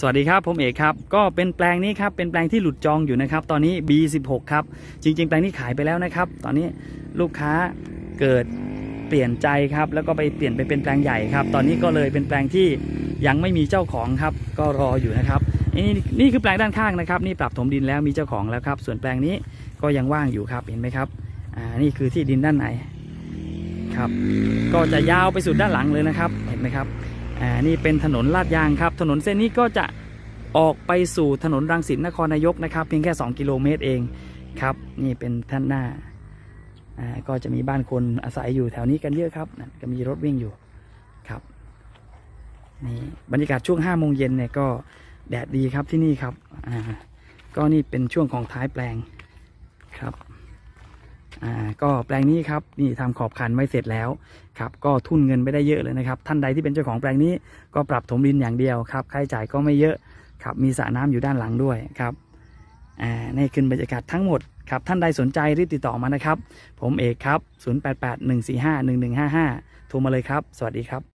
สวัสดีครับผมเอกครับก็เป็นแปลงนี้ครับเป็นแปลงที่หลุดจองอยู่นะครับ ตอนนี้ B16 ครับจริง ๆ แปลงนี้ขายไปแล้วนะครับ ตอนนี้ลูกค้าเกิดเปลี่ยนใจครับ แล้วก็ไปเปลี่ยนไปเป็นแปลงใหญ่ครับ ตอนนี้ก็เลยเป็นแปลงที่ยังไม่มีเจ้าของครับ ก็รออยู่นะครับนี่นี่คือแปลงด้านข้างนะครับ นี่ปรับถมดินแล้วมีเจ้าของแล้วครับ ส่วนแปลงนี้ก็ยังว่างอยู่ครับเห็นไหมครับอ่านี่คือที่ดินด้านในครับ ก็จะยาวไปสุดด้านหลังเลยนะครับ เห็นไหมครับ อ่านี่เป็นถนนลาดยางครับ ถนนเส้นนี้ก็จะออกไปสู่ถนนรังสิตนครนายกนะครับ เพียงแค่ 2 กิโลเมตรเองครับนี่เป็นท่านหน้าอ่าก็จะมีบ้านคนอาศัยอยู่แถวนี้กันเยอะครับก็มีรถวิ่งอยู่ครับนี่บรรยากาศช่วง5โมงเย็นเนี่ยก็แดดดีครับที่นี่ครับอ่าก็นี่เป็นช่วงของท้ายแปลงครับ ก็แปลงนี้ครับนี่ทำขอบคันไว้เสร็จแล้วครับก็ทุนเงินไม่ได้เยอะเลยนะครับ ท่านใดที่เป็นเจ้าของแปลงนี้ก็ปรับถมดินอย่างเดียวครับค่าใช้จ่ายก็ไม่เยอะครับมีสระน้ำอยู่ด้านหลังด้วยครับอ่านี่คือบรรยากาศทั้งหมดครับท่านใดสนใจรีบติดต่อมานะครับ ผมเอกครับ 0881451155 โทรมาเลยครับ สวัสดีครับ